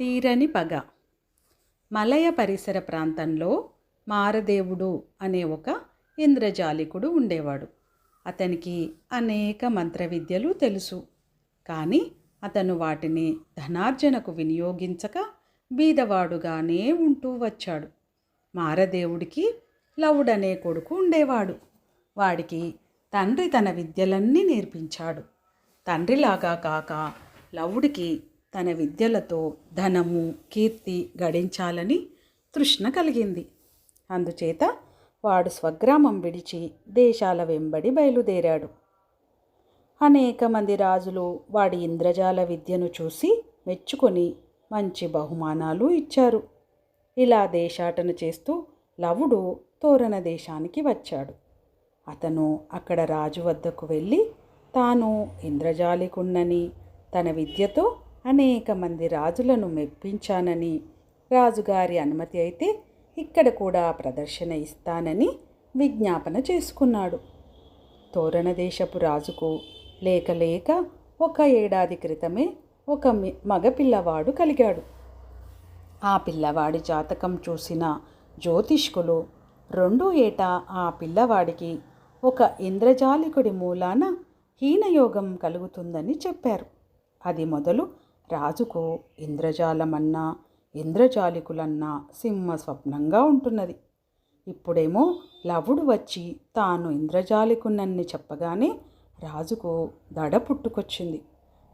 తీరని పగ. మలయ పరిసర ప్రాంతంలో మారదేవుడు అనే ఒక ఇంద్రజాలికుడు ఉండేవాడు. అతనికి అనేక మంత్ర విద్యలు తెలుసు. కానీ అతను వాటిని ధనార్జనకు వినియోగించక బీదవాడుగానే ఉంటూ వచ్చాడు. మారదేవుడికి లవుడనే కొడుకు ఉండేవాడు. వాడికి తండ్రి తన విద్యలన్నీ నేర్పించాడు. తండ్రిలాగా కాక లవుడికి తన విద్యలతో ధనము కీర్తి గడించాలని తృష్ణ కలిగింది. అందుచేత వాడు స్వగ్రామం విడిచి దేశాల వెంబడి బయలుదేరాడు. అనేక మంది రాజులు వాడి ఇంద్రజాల విద్యను చూసి మెచ్చుకొని మంచి బహుమానాలు ఇచ్చారు. ఇలా దేశాటన చేస్తూ లవుడు తోరణ దేశానికి వచ్చాడు. అతను అక్కడ రాజు వద్దకు వెళ్ళి తాను ఇంద్రజాలికున్నని తన విద్యతో అనేక మంది రాజులను మెప్పించానని రాజుగారి అనుమతి అయితే ఇక్కడ కూడా ప్రదర్శన ఇస్తానని విజ్ఞాపన చేసుకున్నాడు. తోరణ దేశపు రాజుకు లేక లేక ఒక ఏడాది క్రితమే ఒక మి- మగపిల్లవాడు కలిగాడు. ఆ పిల్లవాడి జాతకం చూసిన జ్యోతిష్కులు రెండో ఏటా ఆ పిల్లవాడికి ఒక ఇంద్రజాలికుడి మూలాన హీనయోగం కలుగుతుందని చెప్పారు. అది మొదలు రాజుకు ఇంద్రజాలమన్నా ఇంద్రజాలికులన్నా సింహ స్వప్నంగా ఉంటున్నది. ఇప్పుడేమో లవుడు వచ్చి తాను ఇంద్రజాలికున్నన్ని చెప్పగానే రాజుకు దడ పుట్టుకొచ్చింది.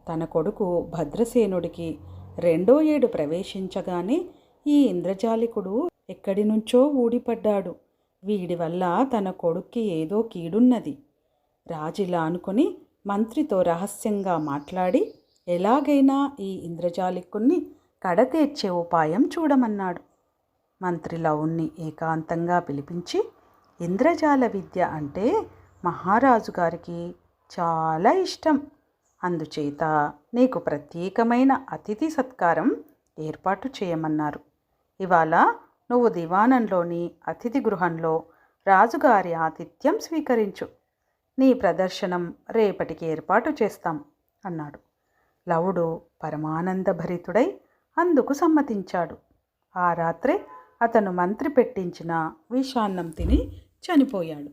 తన కొడుకు భద్రసేనుడికి రెండో ఏడు ప్రవేశించగానే ఈ ఇంద్రజాలికుడు ఎక్కడి నుంచో ఊడిపడ్డాడు. వీడి వల్ల తన కొడుక్కి ఏదో కీడున్నది. రాజిలా అనుకుని మంత్రితో రహస్యంగా మాట్లాడి ఎలాగైనా ఈ ఇంద్రజాలికుణ్ణి కడతేర్చే ఉపాయం చూడమన్నాడు. మంత్రి లవుణ్ణి ఏకాంతంగా పిలిపించి ఇంద్రజాల విద్య అంటే మహారాజు గారికి చాలా ఇష్టం. అందుచేత నీకు ప్రత్యేకమైన అతిథి సత్కారం ఏర్పాటు చేయమన్నారు. ఇవాళ నువ్వు దివానంలోని అతిథి గృహంలో రాజుగారి ఆతిథ్యం స్వీకరించు. నీ ప్రదర్శనం రేపటికి ఏర్పాటు చేస్తాం అన్నాడు. లవుడు పరమానందభరితుడై అందుకు సమ్మతించాడు. ఆ రాత్రే అతను మంత్రి పెట్టించిన విషాన్నం తిని చనిపోయాడు.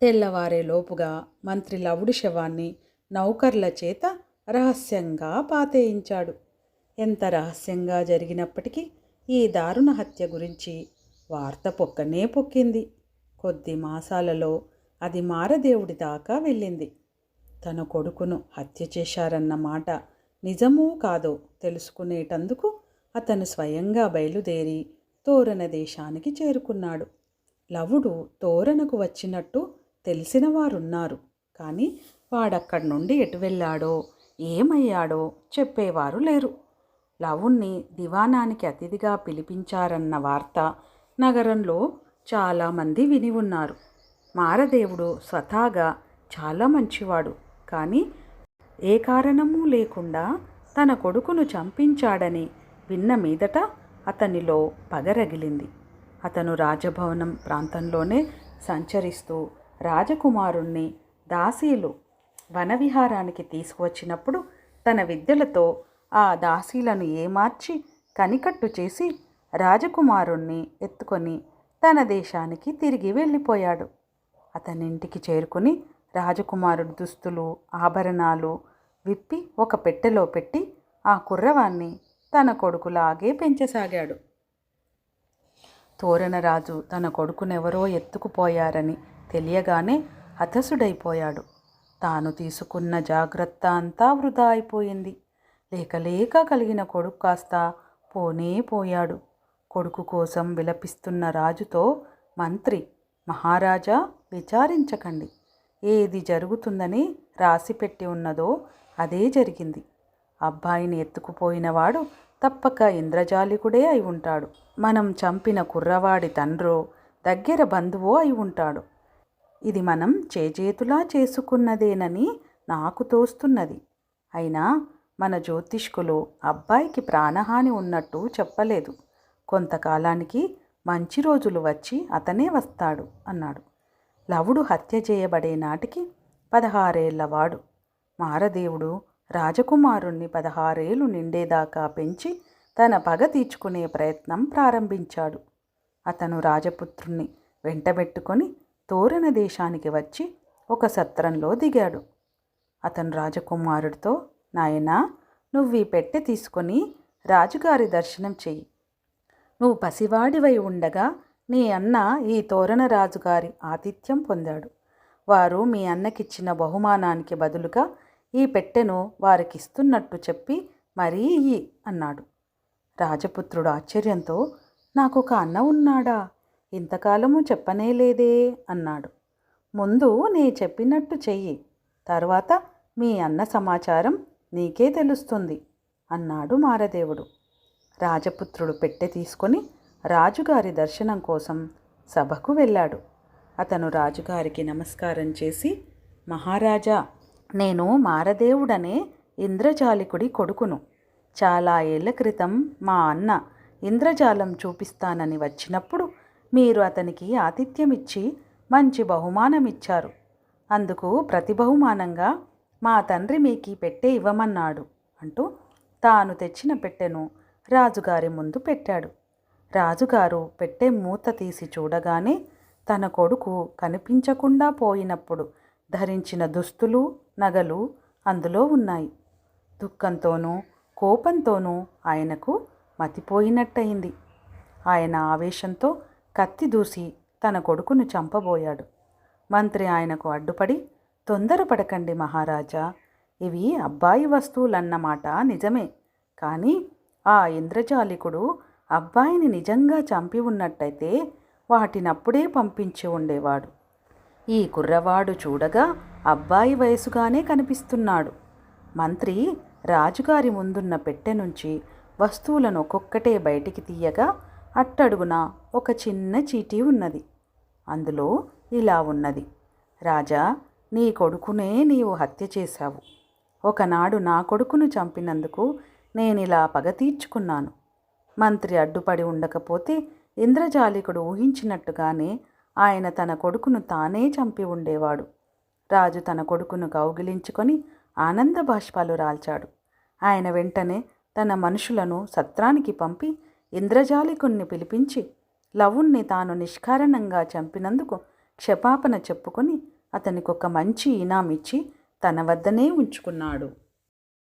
తెల్లవారే లోపుగా మంత్రి లవుడి శవాన్ని నౌకర్ల చేత రహస్యంగా పాతేయించాడు. ఎంత రహస్యంగా జరిగినప్పటికీ ఈ దారుణ హత్య గురించి వార్త పొక్కనే పొక్కింది. కొద్ది మాసాలలో అది మారదేవుడి దాకా వెళ్ళింది. తన కొడుకును హత్య చేశారన్న మాట నిజమో కాదో తెలుసుకునేటందుకు అతను స్వయంగా బయలుదేరి తోరణ దేశానికి చేరుకున్నాడు. లవుడు తోరణకు వచ్చినట్టు తెలిసిన వారున్నారు కానీ వాడక్కడి నుండి ఎటు వెళ్ళాడో ఏమయ్యాడో చెప్పేవారు లేరు. లవుణ్ణి దివానానికి అతిథిగా పిలిపించారన్న వార్త నగరంలో చాలామంది విని ఉన్నారు. మారదేవుడు స్వతహాగా చాలా మంచివాడు. కానీ ఏ కారణమూ లేకుండా తన కొడుకును చంపించాడని విన్న మీదట అతనిలో పగరగిలింది అతను రాజభవనం ప్రాంతంలోనే సంచరిస్తూ రాజకుమారుణ్ణి దాసీలు వనవిహారానికి తీసుకువచ్చినప్పుడు తన విద్యలతో ఆ దాసీలను ఏమార్చి కనికట్టు చేసి రాజకుమారుణ్ణి ఎత్తుకొని తన దేశానికి తిరిగి వెళ్ళిపోయాడు. అతనింటికి చేరుకుని రాజకుమారుడి దుస్తులు ఆభరణాలు విప్పి ఒక పెట్టెలో పెట్టి ఆ కుర్రవాన్ని తన కొడుకులాగే పెంచసాగాడు. తోరణరాజు తన కొడుకునెవరో ఎత్తుకుపోయారని తెలియగానే హతసుడైపోయాడు. తాను తీసుకున్న జాగ్రత్త అంతా వృధా అయిపోయింది. లేకలేక కలిగిన కొడుకు కాస్త పోనే పోయాడు. కొడుకు కోసం విలపిస్తున్న రాజుతో మంత్రి మహారాజా విచారించకండి. ఏది జరుగుతుందని రాసిపెట్టి ఉన్నదో అదే జరిగింది. అబ్బాయిని ఎత్తుకుపోయినవాడు తప్పక ఇంద్రజాలికుడే అయి ఉంటాడు. మనం చంపిన కుర్రవాడి తండ్రో దగ్గర బంధువో అయి ఉంటాడు. ఇది మనం చేజేతులా చేసుకున్నదేనని నాకు తోస్తున్నది. అయినా మన జ్యోతిష్కులు అబ్బాయికి ప్రాణహాని ఉన్నట్టు చెప్పలేదు. కొంతకాలానికి మంచి రోజులు వచ్చి అతనే వస్తాడు అన్నాడు. లవుడు హత్య చేయబడే నాటికి పదహారేళ్ళవాడు మారదేవుడు రాజకుమారుణ్ణి పదహారేళ్ళు నిండేదాకా పెంచి తన పగ తీర్చుకునే ప్రయత్నం ప్రారంభించాడు. అతను రాజపుత్రుణ్ణి వెంటబెట్టుకొని తోరణ దేశానికి వచ్చి ఒక సత్రంలో దిగాడు. అతను రాజకుమారుడితో నాయనా నువ్వు ఈ పెట్టె తీసుకొని రాజుగారి దర్శనం చెయ్యి. నువ్వు పసివాడివై ఉండగా నీ అన్న ఈ తోరణ రాజుగారి ఆతిథ్యం పొందాడు. వారు మీ అన్నకిచ్చిన బహుమానానికి బదులుగా ఈ పెట్టెను వారికిస్తున్నట్టు చెప్పి మరీ ఇయ్యి అన్నాడు. రాజపుత్రుడు ఆశ్చర్యంతో నాకు ఒక అన్న ఉన్నాడా? ఇంతకాలము చెప్పనే లేదే అన్నాడు. ముందు నే చెప్పినట్టు చెయ్యి తర్వాత మీ అన్న సమాచారం నీకే తెలుస్తుంది అన్నాడు మారదేవుడు. రాజపుత్రుడు పెట్టె తీసుకొని రాజుగారి దర్శనం కోసం సభకు వెళ్ళాడు. అతను రాజుగారికి నమస్కారం చేసి మహారాజా నేను మారదేవుడనే ఇంద్రజాలికుడి కొడుకును. చాలా ఏళ్ళ క్రితం మా అన్న ఇంద్రజాలం చూపిస్తానని వచ్చినప్పుడు మీరు అతనికి ఆతిథ్యం ఇచ్చి మంచి బహుమానం ఇచ్చారు అందుకు ప్రతి బహుమానంగా మా తండ్రి మీకి పెట్టే పెట్టె ఇవ్వమన్నాడు అంటూ తాను తెచ్చిన పెట్టెను రాజుగారి ముందు పెట్టాడు. రాజుగారు పెట్టే మూత తీసి చూడగానే తన కొడుకు కనిపించకుండా పోయినప్పుడు ధరించిన దుస్తులు నగలు అందులో ఉన్నాయి. దుఃఖంతోనూ కోపంతోనూ ఆయనకు మతిపోయినట్టయింది. ఆయన ఆవేశంతో కత్తి దూసి తన కొడుకును చంపబోయాడు. మంత్రి ఆయనకు అడ్డుపడి తొందరపడకండి మహారాజా ఇవి అబ్బాయి వస్తువులన్నమాట నిజమే. కానీ ఆ ఇంద్రజాలికుడు అబ్బాయిని నిజంగా చంపి ఉన్నట్టయితే వాటినప్పుడే పంపించి ఉండేవాడు. ఈ కుర్రవాడు చూడగా అబ్బాయి వయసుగానే కనిపిస్తున్నాడు. మంత్రి రాజుగారి ముందున్న పెట్టె నుంచి వస్తువులను ఒక్కొక్కటే బయటికి తీయగా అట్టడుగున ఒక చిన్న చీటీ ఉన్నది. అందులో ఇలా ఉన్నది. రాజా నీ కొడుకునే నీవు హత్య చేశావు. ఒకనాడు నా కొడుకును చంపినందుకు నేనిలా పగ తీర్చుకున్నాను. మంత్రి అడ్డుపడి ఉండకపోతే ఇంద్రజాలికుడు ఊహించినట్టుగానే ఆయన తన కొడుకును తానే చంపి ఉండేవాడు. రాజు తన కొడుకును కౌగిలించుకొని ఆనంద బాష్పాలు రాల్చాడు. ఆయన వెంటనే తన మనుషులను సత్రానికి పంపి ఇంద్రజాలికుణ్ణి పిలిపించి లవుణ్ణి తాను నిష్కారణంగా చంపినందుకు క్షపాపణ చెప్పుకొని అతనికి ఒక మంచి ఇనామిచ్చి తన వద్దనే ఉంచుకున్నాడు.